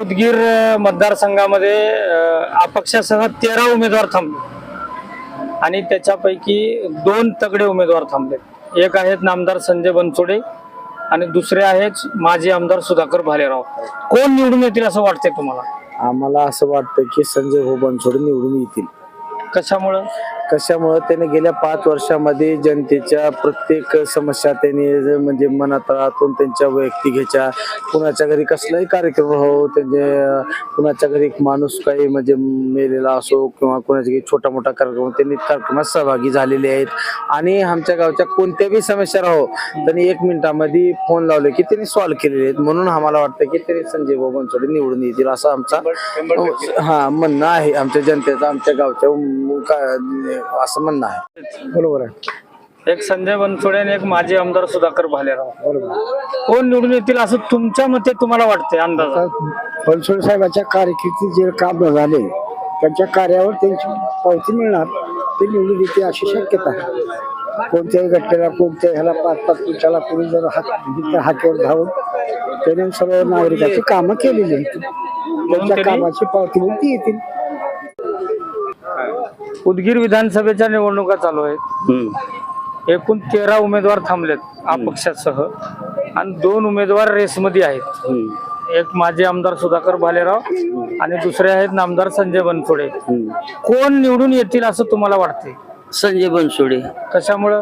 उदगीर मतदारसंघामध्ये अपक्षासह तेरा उमेदवार थांबले. आणि त्याच्यापैकी दोन तगडे उमेदवार थांबले. एक आहेत नामदार संजय बनसोडे आणि दुसरे आहेत माजी आमदार सुधाकर भालेराव. कोण निवडून येतील असं वाटतंय तुम्हाला? आम्हाला असं वाटतं की संजय हो बनसोडे निवडून येतील. कशामुळं? कशामुळं त्याने गेल्या पाच वर्षामध्ये जनतेच्या प्रत्येक समस्या त्यांनी म्हणजे मनातळातून त्यांच्या वैयक्तिक ह्याच्या कुणाच्या घरी कसलाही कार्यक्रम हो त्यांचे कुणाच्या घरी एक माणूस काही म्हणजे मेलेला असो किंवा कुणाच्या घरी छोटा मोठा कार्यक्रम त्यांनी कार्यक्रमात सहभागी झालेले आहेत. आणि आमच्या गावच्या कोणत्याही समस्या राहो त्यांनी एक मिनिटामध्ये फोन लावले की त्यांनी सॉल्व्ह केलेले आहेत. म्हणून आम्हाला वाटतं की त्यांनी संजय बनसोडे निवडून येतील असं आमचा हा म्हणणं आहे आमच्या जनतेचं आमच्या गावच्या असं म्हणणं आहे. बरोबर आहे. एक संजय बनसोडे आणि एक माजी आमदार सुधाकर भालेराव. बरोबर. कोण निवडून येतील असं तुमच्या मते तुम्हाला वाटतंय अंदाज? बनसोडे साहेबाच्या कार्यकिर्दीत जे काम झाले त्यांच्या कार्यावर त्यांची पावती मिळणार ते निवडून येते अशी शक्यता आहे. कोणत्याही घटनेला कोणत्या ह्याला पाच पाच पुरुषाला कोणी जर जिथं हाकेवर धावून त्याने सर्व नागरिकांची कामं केलेली आहेत. त्यांच्या कामाची पावती म्हणून ती येतील. उदगीर विधानसभेच्या निवडणुका चालू आहेत. एकूण तेरा उमेदवार थांबलेत अपक्षासह आणि दोन उमेदवार रेसमध्ये आहेत. एक माजी आमदार सुधाकर भालेराव आणि दुसरे आहेत नामदार संजय बनसोडे. कोण निवडून येतील असं तुम्हाला वाटते संजय बनसोडे. कशामुळं?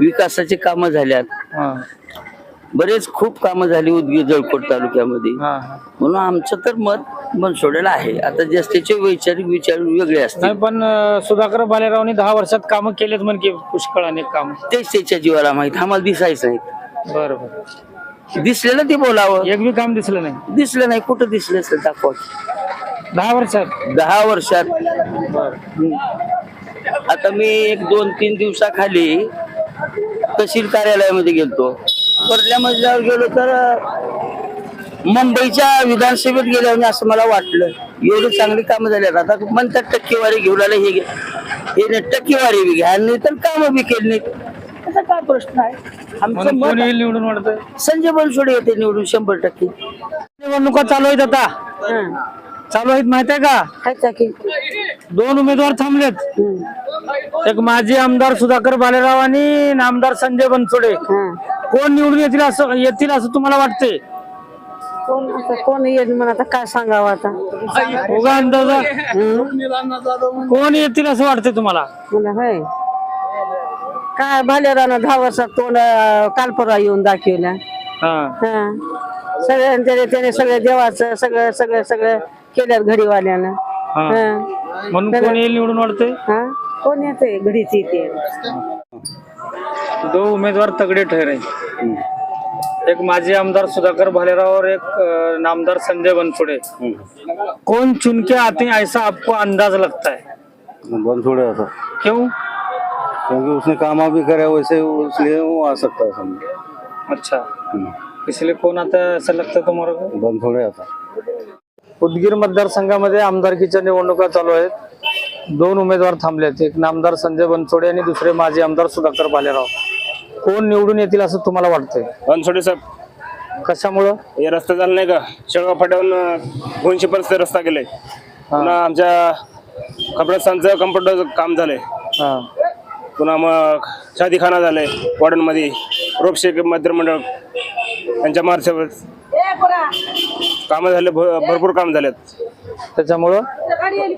विकासाची कामं झाल्यात. हा, बरेच खूप कामं झाली उदगीर जळकोट तालुक्यामध्ये. हा, हा. म्हणून आमचं तर मत बनसोडेला आहे. आता जास्तीचे वैचारिक विचार वेगळे असतील. नाही पण अं, सुधाकर भालेरावनी दहा वर्षात कामं केलेत म्हण की पुष्कळ अनेक काम. तेच त्याच्या जीवाला माहीत. आम्हाला दिसायचं नाही. बरं बरं दिसलेलं ते बोलावं. एक बी काम दिसलं नाही. दिसलं नाही. कुठं दिसलं असं दाखवा. दहा वर्षात? दहा वर्षात. हम्म. आता मी एक दोन तीन दिवसाखाली तहसील कार्यालयामध्ये गेलतो. वरल्या मजल्यावर गेलो तर अं, मुंबईच्या विधानसभेत गेल्यावर असं मला वाटलं. एवढी चांगली कामं झाली आता म्हणतात टक्केवारी घेऊन आले हे हे नाही टक्केवारी बी घ्या. नाही तर कामं बी केली नाहीत. त्याचा काय प्रश्न आहे? आमचं मत निवडून संजय बनसोडे येते निवडून शंभर टक्के. निवडणुका चालू आहेत आता. चालू आहेत माहीत आहे का? दोन उमेदवार थांबलेत. एक माजी आमदार सुधाकर भालेराव आणि नामदार संजय बनसोडे. कोण निवडून येतील असं येतील असं तुम्हाला वाटते आता कोण येईल म्हणून आता काय सांगावं आता? उगा अंदाजा. कोण येतील असं वाटते तुम्हाला? म्हणलं होय. काय भालेरानं दहा वर्षात तोंड अं, काल परवा येऊन दाखवल्या हा. हा. सगळ्या त्याने त्याने सगळं देवाचं सगळं सगळं सगळं केल्यात घडीवाल्यानं. हा. हा. म्हणून कोण येईल निवडून हा. कोण येते घडीच येते. दो उमेदवार तगड़े ठहरे एक माजी आमदार सुधाकर भालेराव और एक अ, नामदार संजय बनसोडे. कौन चुन के आते हैं ऐसा आपको अंदाज लगता है? बनसोडे आता क्यों? क्योंकि उसने काम भी करे वैसे इसलिए वो आ सकता है समझ. अच्छा. इसलिए कौन आता है असं लगतं तुम्हाला को? बनसोडे आता. उदगीर मतदारसंघामध्ये आमदारकीच्या निवडणुका चालू आहेत. दोन उमेदवार थांबलेत. एक नामदार संजय बनसोडे आणि दुसरे माजी आमदार सुधाकर भालेराव. कोण निवडून येतील असं तुम्हाला वाटतंय? बनसोडे साहेब. कशामुळं? हे रस्ता झाला नाही का? शेळगाव फाट्यावरून दोनशे पर्यंत रस्ता गेलाय पुन्हा आमच्या कपड्यास्थानचं कम्प्युटर काम झालंय. हा. पुन्हा मग शादीखाना झालंय वॉर्डनमध्ये. रोपशेक मंत्रिमंडळ त्यांच्या मार्फत कामं झाले भ- भरपूर काम झालेत. त्याच्यामुळं?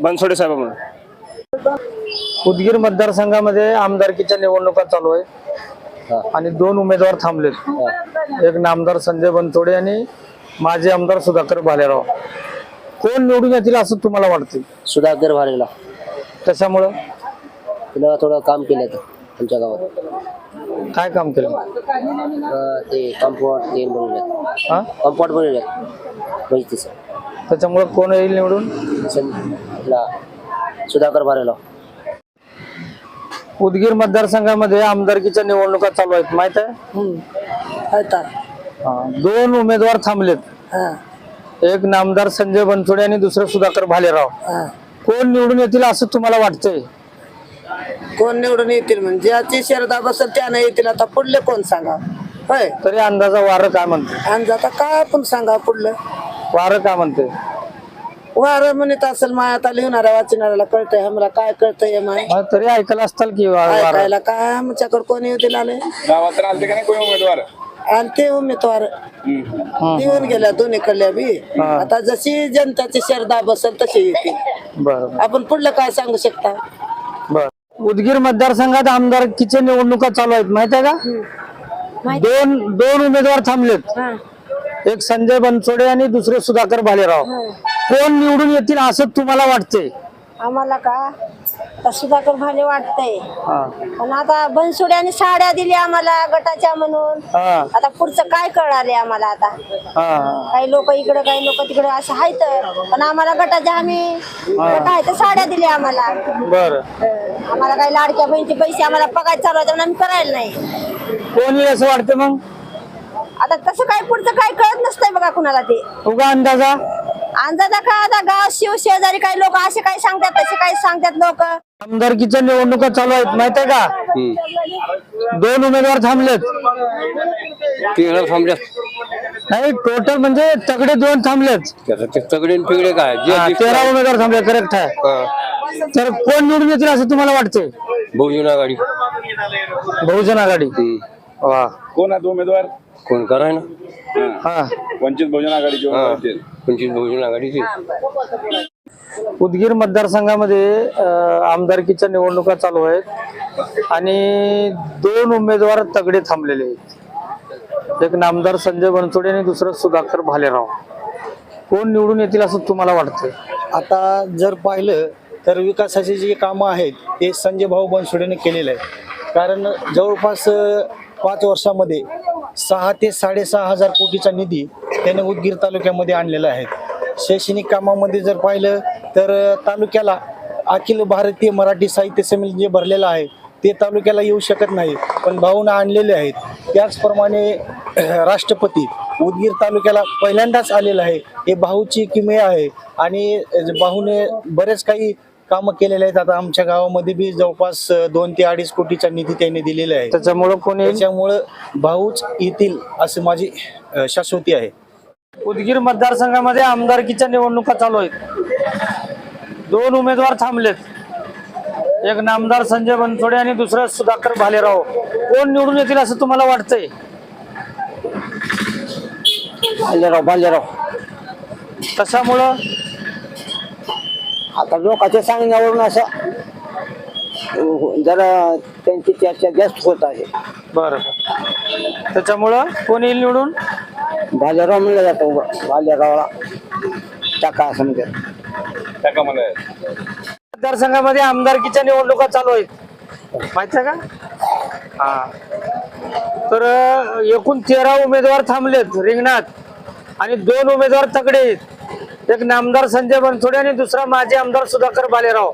बनसोडे साहेबांमुळे. उदगीर मतदारसंघामध्ये आमदारकीच्या निवडणुका चालू आहेत. आणि दोन उमेदवार थांबलेत. एक नामदार संजय बनतोडे आणि माजी आमदार सुधाकर भालेराव. कोण निवडून येतील असं तुम्हाला वाटते सुधाकर भालेला त्याच्यामुळं तुला थोडं काम केलं आमच्या गावात. काय काम केलं? ते कंपाऊंड ते बनवले. हा? कंपाऊंड बनवले. म्हणजे त्याच्यामुळं कोण येईल निवडून? सुधाकर भालेला उदगीर मतदारसंघामध्ये आमदारकीच्या निवडणुका चालू आहेत माहीत आहे? हा, दोन उमेदवार थांबलेत. एक नामदार संजय बनसोडे आणि दुसरं सुधाकर भालेराव. कोण निवडून येतील असं तुम्हाला वाटतंय? कोण निवडून येतील म्हणजे ज्याची शरदा बसल त्यानं येतील आता पुढले कोण सांगा? होय. तरी अंदाजा वारं काय म्हणतो आणि आता काय आपण सांगा पुढलं? वारं का म्हणते वार म्हणत असेल माय आता लिहिणाऱ्या वाचणाऱ्याला कळतंय आम्हाला काय कळतंय माय. मग तरी ऐकलं असताल की वा- वारं. ऐकायला काय? आमच्याकडे कोणी येऊ दिला नाही. गावात तर आलते का नाही कोणी उमेदवार? आणि ते उमेदवार. येऊन गेल्या दोन्हीकडल्या बी. आता जशी जनताची श्रद्धा बसेल तशी येते बरं. आपण पुढलं काय सांगू शकता? बर. उदगीर मतदारसंघात आमदारकीच्या निवडणुका चालू आहेत माहीत आहे का? दोन दोन उमेदवार थांबलेत. एक संजय बनसोडे आणि दुसरे सुधाकर भालेराव. कोण निवडून येतील असं तुम्हाला वाटतंय? आम्हाला का? सुधाकर भाले वाटतंय. हा. पण आता बनसोड्याने साड्या दिल्या आम्हाला गटाच्या म्हणून. हा, आता पुढचं काय कळाले आम्हाला आता? हा. काही लोक इकडे काही लोक तिकडे असं आहेत पण आम्हाला गटाच्या आम्ही गट आहे तर साड्या दिल्या आम्हाला. बर. आम्हाला काही लाडक्या बहिणीचे पैसे आम्हाला पगार चालू आहे म्हणून आम्ही करायला नाही. कोण असं वाटतं मग? आता कसं काय पुढचं काय कळत नसतंय बघा कुणाला ते. उगा अंदाजा? अंदाजा का आता गाव शिव शेजारी काही लोक असे काही सांगतात तसे काही सांगतात लोक. आमदारकीच्या निवडणुका चालू आहेत माहीत आहे का दोन उमेदवार थांबलेत. नाही टोटल म्हणजे तगडे दोन थांबलेत. सगळे पिगडे काय? जे हा, तेरा उमेदवार थांबले करेक्ट आहे. तर कोण निवडून येतील असं तुम्हाला वाटतंय? बहुजन आघाडी. बहुजन आघाडी. वा. कोण आहेत उमेदवार? कोण कराय ना हा. वंचित बहुजन आघाडीचे उमेदवार आहेत. पंचवीस बहुजन आघाडीची? उदगीर मतदारसंघामध्ये आमदारकीच्या निवडणुका चालू आहेत आणि दोन उमेदवार तगडे थांबलेले आहेत. एक नामदार संजय बनसोडे आणि दुसरं सुधाकर भालेराव. कोण निवडून येतील असं तुम्हाला वाटतंय? आता जर पाहिलं तर विकासाची जी कामं आहेत ते संजय भाऊ बनसोडेने केलेले आहेत. कारण जवळपास पाच वर्षामध्ये सहा ते साडेसहा हजार कोटीचा निधी त्याने उदगीर तालुक्यामध्ये आणलेला आहे. शैक्षणिक कामामध्ये जर पाहिलं तर तालुक्याला अखिल भारतीय मराठी साहित्य संमेलन जे भरलेलं आहे ते तालुक्याला येऊ शकत नाही पण भाऊनं आणलेले आहेत. त्याचप्रमाणे राष्ट्रपती उदगीर तालुक्याला पहिल्यांदाच आलेलं आहे. हे भाऊची किमया आहे आणि भाऊने बरेच काही कामं केलेले आहेत. आता आमच्या गावामध्ये बी जवळपास दोन ते अडीच कोटीचा निधी त्यांनी दिलेला आहे. त्याच्यामुळं कोण त्याच्यामुळं भाऊच येतील असं माझी अ, शाश्वती आहे. उदगीर मतदारसंघामध्ये आमदारकीच्या निवडणुका चालू आहेत. दोन उमेदवार थांबलेत. एक नामदार संजय बनसोडे आणि दुसरं सुधाकर भालेराव. कोण निवडून येतील असं तुम्हाला वाटतंय? भालेराव भालेराव. कशामुळं? आता लोकांच्या सांगण्यावरून असं जरा त्यांची चर्चा जास्त होत आहे. बरं. त्याच्यामुळं कोण येईल निवडून? भालेराव म्हणलं जातं भालेरावला टाका असं म्हणतात टाका मला मतदारसंघामध्ये आमदारकीच्या निवडणुका चालू आहेत. माहिती आहे का? हा. तर अं, एकूण तेरा उमेदवार थांबलेत रिंगणात आणि दोन उमेदवार तगडे आहेत. एक नामदार संजय बनसोडे आणि दुसरा माजी आमदार सुधाकर बालेराव.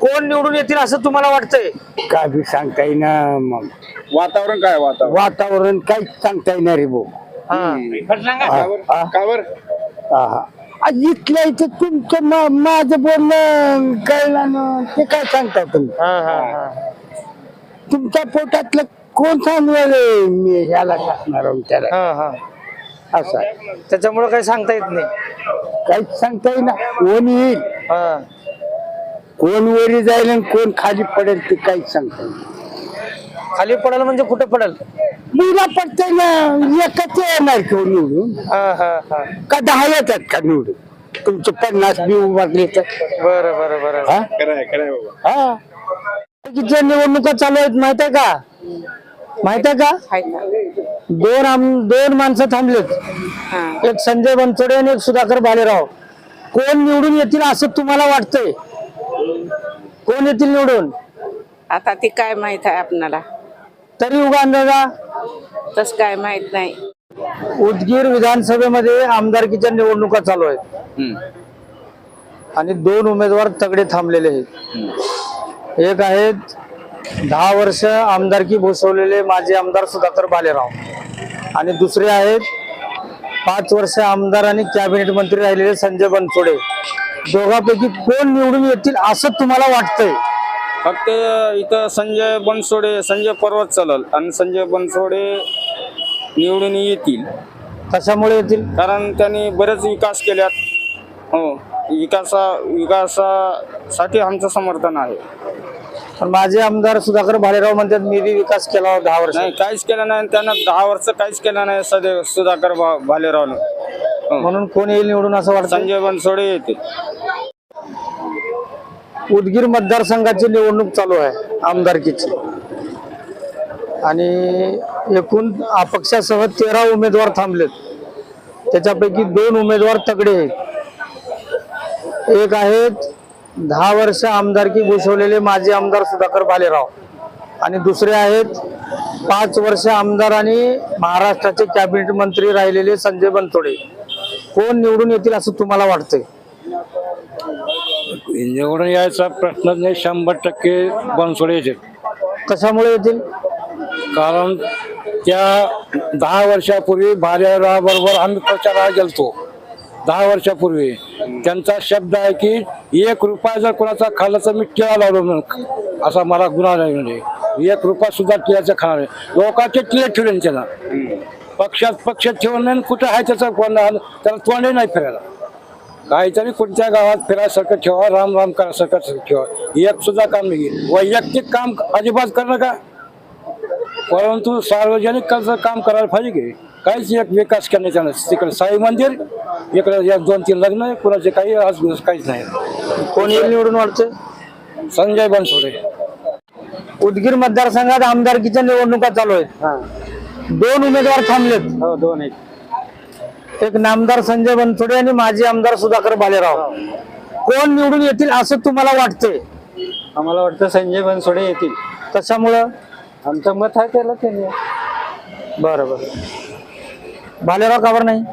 कोण निवडून येतील असं तुम्हाला वाटतंय? काय बी सांगता येईना मग. वातावरण काय वातावरण? वातावरण काहीच सांगता येणार रे भाऊ. हा. इथल्या इथं तुमचं मा- माझं बोलणं कळलं ना ते काय सांगता तुम्ही? हा हा हा. तुमच्या पोटातलं कोण सांगणार रे मी ह्याला टाकणार त्याला. हा हा. असं आहे. त्याच्यामुळं काही सांगता येत नाही. काहीच सांगता येईना. कोण येईल? हा. कोण वरी जाईल आणि कोण खाली पडेल ते काहीच सांगता येईल खाली पडेल म्हणजे कुठे पडेल? मुला पडते ना एकच येणार किंवा निवडून. हा हा हा. का दहा येतात का निवडून? तुमचे पन्नास बी उभारले तर. बरं बरं बरं. हा? खरं आहे खरं आहे बाबा. हा. किती निवडणुका चालू आहेत माहीत आहे का? माहीत आहे का? दोन आम दोन माणसं थांबलेत. एक संजय बनसोडे आणि एक सुधाकर भालेराव कोण निवडून येतील असं तुम्हाला वाटतंय? कोण येतील निवडून? आता ती काय माहीत आहे आपणाला. तरी उगा अंदाजा तस काय माहीत नाही. उदगीर विधानसभेमध्ये आमदारकीच्या निवडणुका चालू आहेत. आणि दोन उमेदवार तगडे थांबलेले आहेत. एक आहेत दहा वर्ष आमदारकी भूषवलेले माजी आमदार सुधाकर बालेराव. आणि दुसरे आहेत पाच वर्ष आमदार आणि कॅबिनेट मंत्री राहिलेले संजय बनसोडे. दोघांपैकी कोण निवडून येतील असं तुम्हाला वाटतंय? फक्त इथं संजय बनसोडे संजय पर्वत चालल आणि संजय बनसोडे निवडून येतील. कशामुळे येतील? कारण त्यांनी बरेच विकास केल्यात. हो विकासा विकासासाठी आमचं समर्थन आहे. पण माझे आमदार सुधाकर भालेराव म्हणतात मी बी विकास केला दहा वर्ष. नाही काहीच केलं नाही त्यांना दहा वर्ष काहीच केलं नाही सदैव सुधाकर भा- भालेरावनं. हो. म्हणून कोण येईल निवडून असं वाटतं संजय बनसोडे येते उदगीर मतदारसंघाची निवडणूक चालू आहे आमदारकीची. आणि एकूण अपक्षासह तेरा उमेदवार थांबलेत. त्याच्यापैकी दोन उमेदवार तगडे आहेत. एक आहेत दहा वर्ष आमदारकी भूषवलेले माजी आमदार सुधाकर बालेराव. आणि दुसरे आहेत पाच वर्ष आमदार आणि महाराष्ट्राचे कॅबिनेट मंत्री राहिलेले संजय बनतोडे. कोण निवडून येतील असं तुम्हाला वाटतंय? निवडून यायचा प्रश्नच नाही शंभर टक्के बनसोडे येते कशामुळे येतील? कारण त्या दहा वर्षापूर्वी भालेरावाबरोबर आम्ही प्रचाराला गेलतो. दहा वर्षापूर्वी. त्यांचा शब्द आहे की एक रुपया जर कोणाचा खाल्ला तर मी टिळा लावलो म्हणून. असा मला गुन्हा नाही एक रुपया सुद्धा टिळाचा खाणार नाही. लोकांचे टिळे ठेवले त्यांना पक्षात पक्ष ठेवून नाही कुठं आहे त्याचं कोण त्याला तोंडही नाही फिरायला. काहीतरी कोणत्या गावात फिरायसारखं ठेवा राम राम करायसारखं ठेवा. एक सुद्धा काम नाही. वैयक्तिक काम अजिबात करणं का? परंतु सार्वजनिक कर्ज काम करायला पाहिजे की? काहीच एक विकास करण्याचा नाही तिकडे साई मंदिर इकडे एक दोन तीन लग्न आहे कुणाचे काही आज दिवस काहीच नाही. कोण येईल निवडून वाटतं? संजय बनसोडे. उदगीर मतदारसंघात आमदारकीच्या निवडणुका चालू आहेत. दोन उमेदवार थांबलेत. हो दोन एक एक नामदार संजय बनसोडे आणि माजी आमदार सुधाकर बालेराव. कोण निवडून येतील असं तुम्हाला वाटतंय? आम्हाला वाटतं संजय बनसोडे येतील. कशामुळं? आमचं मत आहे त्याला त्यांनी. बरं बरं. बालेराव का बरं नाही?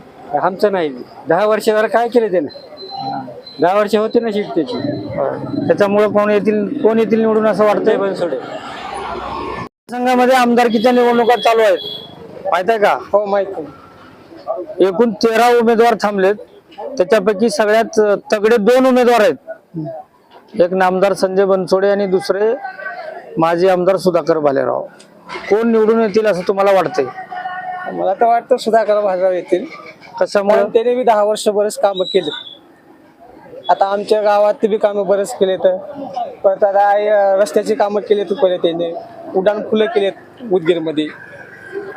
आमचं नाही. दहा वर्ष जरा काय केलं त्यानं? दहा वर्ष होते ना सीट त्याची. त्याच्यामुळं कोण येतील कोण येतील निवडून असं वाटतंय? बनसोडे. संघामध्ये आमदारकीच्या निवडणुका चालू आहेत? माहीत आहे का? हो माहिती एकूण तेरा उमेदवार थांबलेत. त्याच्यापैकी सगळ्यात तगडे दोन उमेदवार आहेत. एक नामदार संजय बनसोडे आणि दुसरे माजी आमदार सुधाकर भालेराव कोण निवडून येतील असं तुम्हाला वाटतंय? मला तर वाटतं सुधाकर भाजराव येतील. कशामुळे? त्याने बी दहा वर्ष बरेच कामं केले. आता आमच्या गावात बी कामं बरेच केले तर. परत आता रस्त्याची कामं केली तर पहिले त्याने. उड्डाण फुलं केलेत उदगीरमध्ये.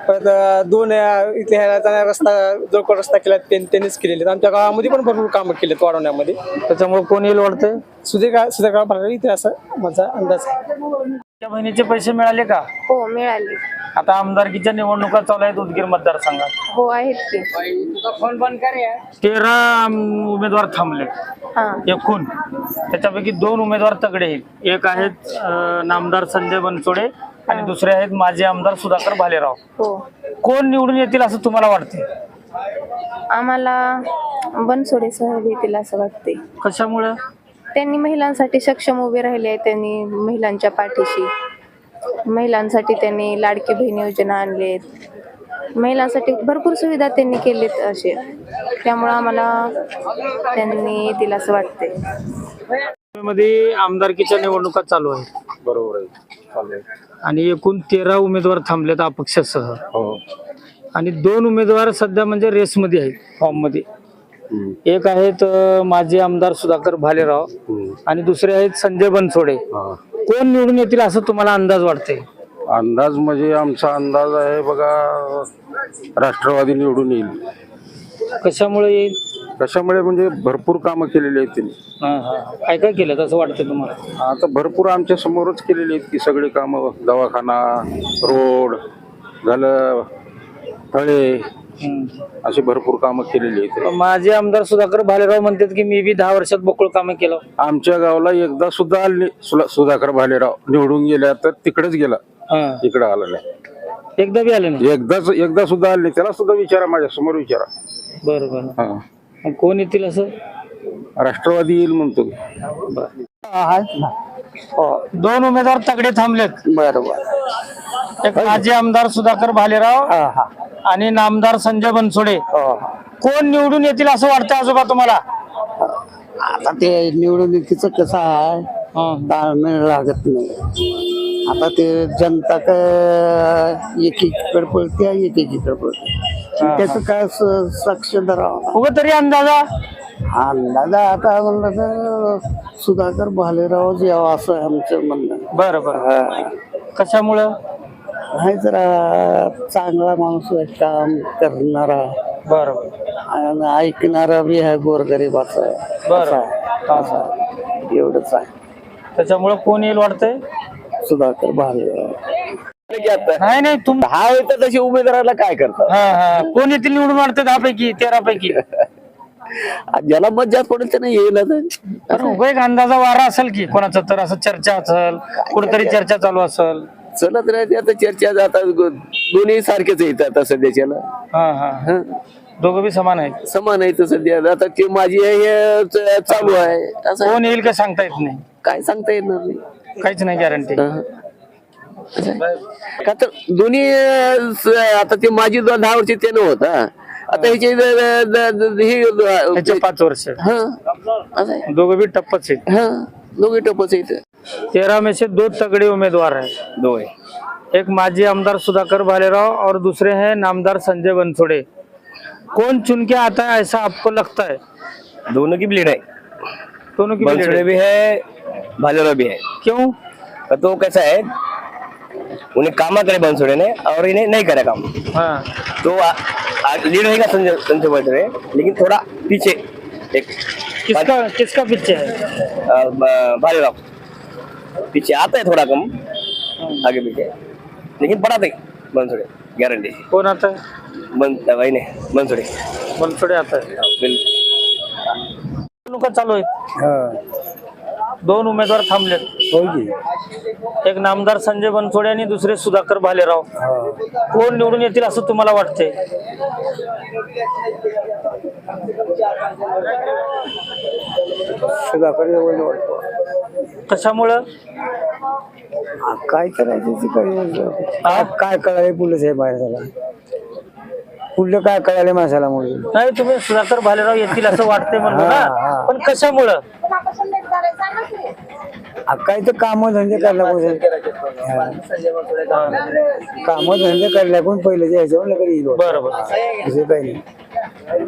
परत दोन इथे ह्याला रस्ता जोडको रस्ता केला त्यां- त्यांनीच केलेले. आमच्या गावामध्ये पण भरपूर कामं केलेत वाढवण्यामध्ये. त्याच्यामुळे कोण येईल वाटतंय सुधीर सुधाकर भाजराव इथे असं माझा अंदाज आहे. त्या बहिणीचे पैसे मिळाले का? हो मिळाली. आता आमदारकीच्या निवडणुका चालू आहेत उदगीर मतदारसंघात. हो आहेत की तेरा आम- उमेदवार थांबले हा. एकूण. त्याच्यापैकी दोन उमेदवार तगडे आहेत. एक आहेत अं, नामदार संजय बनसोडे आणि दुसरे आहेत माजी आमदार सुधाकर भालेराव. हो. कोण निवडून येतील असं तुम्हाला वाटते आम्हाला बनसोडे सहज येतील असं वाटते कशामुळं? त्यांनी महिलांसाठी सक्षम उभे राहिले आहेत त्यांनी महिलांच्या पाठीशी. महिलांसाठी त्यांनी लाडकी बहीण योजना आणलेत. महिलांसाठी भरपूर सुविधा त्यांनी केलेत असे त्यामुळं आम्हाला त्यांनी असं वाटते मध्ये आमदारकीच्या निवडणुका चालू आहेत. बरोबर आहे. चालेल आणि एकूण तेरा उमेदवार थांबलेत अपक्षासह. हो. आणि दोन उमेदवार सध्या म्हणजे रेसमध्ये आहेत फॉर्ममध्ये एक आहेत अं, माजी आमदार सुधाकर भालेराव आणि दुसरे आहेत संजय बनसोडे. कोण निवडून येतील असं तुम्हाला अंदाज वाटतंय? अंदाज म्हणजे आमचा अंदाज आहे बघा राष्ट्रवादी निवडून येईल. कशामुळे येईल? कशामुळे म्हणजे भरपूर कामं केलेली आहेत त्यांनी हा, हा. काय काय केलं? असं वाटतंय तुम्हाला? आता भरपूर आमच्या समोरच केलेली आहेत की सगळी कामं. दवाखाना रोड झालं तळे अशी भरपूर कामं केलेली आहेत माझे आमदार सुधाकर भालेराव म्हणतात की मी बी दहा वर्षात बकुळ कामं केलं. आमच्या गावाला एकदा सुद्धा आले. सुला- सुधाकर भालेराव. निवडून गेल्या तर तिकडेच गेला. हा. इकडे आला नाही एकदा बी आले नाही? एकदाच एकदा सुद्धा आले नाही. त्याला सुद्धा विचारा माझ्यासमोर विचारा. बरं बरं. हा. मग कोण येतील असं? राष्ट्रवादी येईल म्हणतो हो. दोन उमेदवार तगडे थांबलेत. बरोबर एक माजी आमदार सुधाकर भालेराव आणि नामदार संजय बनसोडे. कोण निवडून येतील असं वाटतं आजोबा तुम्हाला? आता ते निवडणुकीचं कसं आहे ताळमेळ लागत नाही. आता ते जनता का एकीकडे पळते एकीकडे पळते. त्याचं काय साक्ष धरावं उगा तरी अंदाजा? अंदाजा आता म्हणलं तर सुधाकर भालेरावच यावं असं आमचं म्हणणं. बरं बरं. कशामुळं? आहे जरा चांगला माणूस आहे काम करणारा. बरं बरं आणि ऐकणारा बी आहे गोरगरीबाचा बरं. असा आहे. एवढंच आहे. त्याच्यामुळं कोण येईल वाटतंय? सुधाकर भालेराव नाही नाही तुम हा तर तशी उमेदवाराला काय करतात? हा हा. कोण येतील निवडून वाटते दहा पैकी तेरा पैकी ज्याला मत जास्त पडेल त्याने येईल तर उभा एक अंदाजा वारा असेल की कोणाचं तर असं चर्चा असेल कुठेतरी चर्चा चालू असेल. चलत राहते आता चर्चा जातात दोन्ही सारखेच येतात आता सध्याच्याला हा हा. हं. दोघं बी समान आहेत. समान आहे तर सध्या. आता ते माझी आहे हे च- चालू आहे. असं कोण येईल का सांगता येत नाही? काय सांगता येणार नाही. काहीच नाही गॅरंटी हं. का तर दोन्ही अं, स- आता ते माझी दो- दहा वर्ष त्यानं होता आता ह्याचे द- द- द- हे त्याच्या पाच वर्ष. हं. असं आहे. दोघं बी टप्पच आहेत. हं. दोघे टपच आहेत. तेरह में से दो तगड़े उम्मीदवार हैं। दो है। एक माजी आमदार सुधाकर भालेराव और दूसरे हैं नामदार संजय बनसोड़े। कौन चुन के आता है ऐसा आपको लगता है? दोनों की ब्लीड है। दोनों की बनसोड़े भी है भालेराव भी है। क्यों? तो कैसा है उन्हें काम करे बनसोड़े ने और इन्हें नहीं करे काम। हाँ। तो लीड रहेगा संजय संजय बनसोड़े लेकिन थोड़ा पीछे एक किसका किसका पीछे है? भालेराव। पीछे आता है थोड़ा कम। आगे पीछे। लेकिन पढ़ाते बनसोड़े गारंटी कौन आता है? बन वही ने बनसोड़े बनसोड़े आता है? बिल्कुल निवडणुका चालू आहेत दोन उमेदवार थांबलेत। एक नामदार संजय बनसोडे आणि दुसरे सुधाकर भालेराव. कोण निवडून येतील असं तुम्हाला वाटतंय? कशामुळं? काय करायचं काय कळाले पुढलं साहेब माणसाला? पुढलं काय कळाले माणसाला मुळे नाही तुम्ही सुधाकर भालेराव येतील असं वाटतंय म्हणलं ना. पण कशामुळं? काय तर काम धंदे करायला कोण काम धंदे करायला कोण पहिले जायचं म्हणलं कधी बरं बरं काही नाही.